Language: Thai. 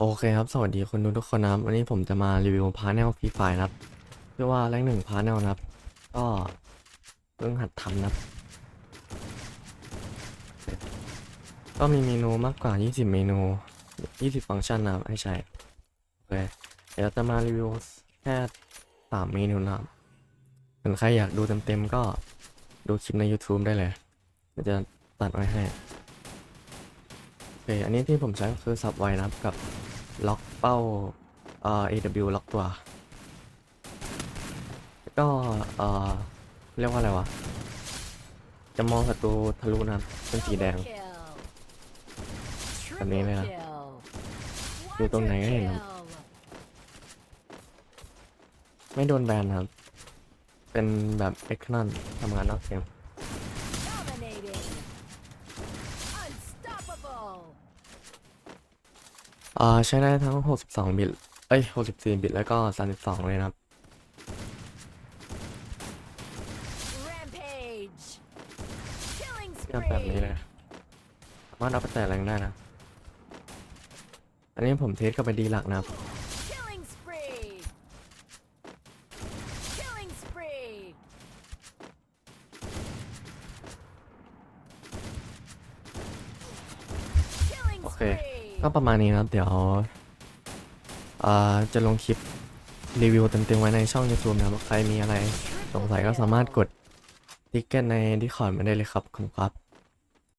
โอเคครับ สวัสดีคนดูทุกคนนะครับ วันนี้ผมจะมารีวิวพาร์เนลฟรีไฟนะครับชื่อว่าแรงหนึ่งพาร์เนลนะครับ ก็เพิ่งหัดทำนะครับ ก็มีเมนูมากกว่า 20 เมนู 20 ฟังก์ชันนะครับให้ใช้ โอเค เดี๋ยวจะมารีวิวแค่ 3 เมนูนะครับส่วนใครอยากดูเต็มๆก็ดูคลิปใน YouTube ได้เลยเดี๋ยวจะตัดไว้ให้โอเค อันนี้ที่ผมใช้ก็คือสับไวนะครับกับ ล็อกเป้าเอ่อ AW ล็อกตัว ก็เอ่อเรียกว่าอะไรวะ จะมองศัตรูทะลุนะเป็นสีแดง แบบนี้เลยนะอยู่ตรงไหนก็เห็นครับไม่โดนแบนครับ เป็นแบบเอ็กซ์นอนทำงานนอกเกม อ่าใช้ได้ทั้ง 62 บิต เอ้ย 64 บิต แล้วก็ 32 เลยนะครับก็แบบนี้เลยสามารถรับไปแต่แรงได้นะ อันนี้ผมเทสกับไปดีหลักนะครับ Killing spree! Killing spree! โอเค ก็ประมาณนี้นะครับ เดี๋ยวจะลงคลิปรีวิวเต็มๆไว้ในช่อง YouTube นะครับใครมีอะไรสงสัยก็สามารถกดติ๊กเก็ตใน Discord มาได้เลยครับขอบคุณครับ